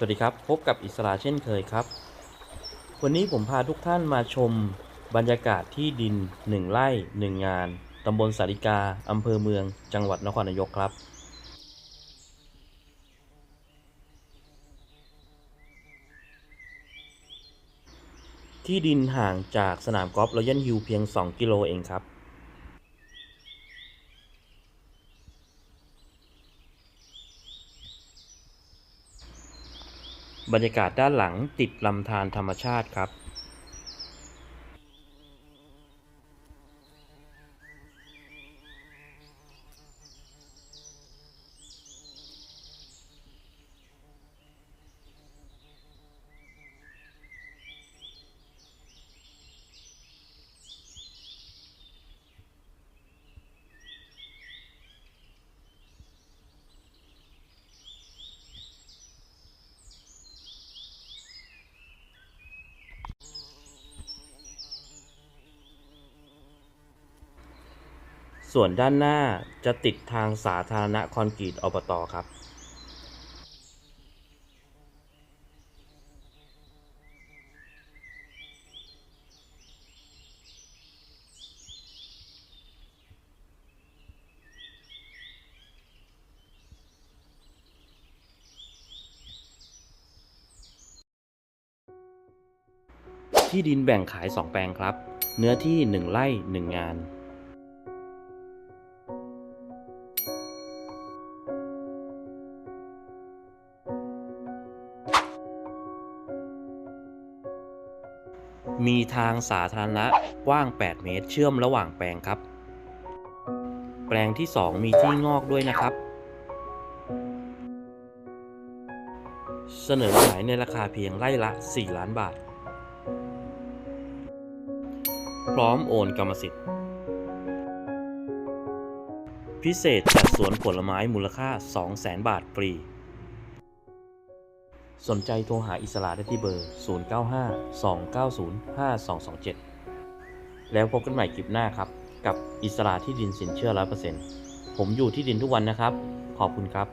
สวัสดีครับ พบกับอิสราเช่นเคยครับ วันนี้ผมพาทุกท่านมาชมบรรยากาศที่ดิน 1 ไร่ 1 งาน ตำบลสาริกา อำเภอเมือง จังหวัดนครนายกครับ ที่ดินห่างจากสนามกอล์ฟรอยัลฮิลเพียง 2 กิโลเองครับ บรรยากาศด้านหลังติดลำธารธรรมชาติครับ ส่วนด้านหน้าจะติดทางสาธารณะคอนกรีตอบตครับที่ดินแบ่งขาย 2 แปลงครับ เนื้อที่ 1 ไร่ 1 งาน มีทางสาธารณะกว้าง 8 เมตร เชื่อมระหว่างแปลงครับ แปลงที่ 2 มีที่งอกด้วยนะครับ เสนอขายในราคาเพียงไร่ละ 4 ล้านบาท พร้อมโอนกรรมสิทธิ์ พิเศษจัดสวนผลไม้มูลค่า 200,000 บาทฟรี สนใจโทรหาอิสระได้ที่เบอร์ 0952905227 แล้วพบกันใหม่คลิปหน้าครับ กับอิสระที่ดินสินเชื่อ 100%ผมอยู่ที่ดินทุกวันนะครับ ขอบคุณครับ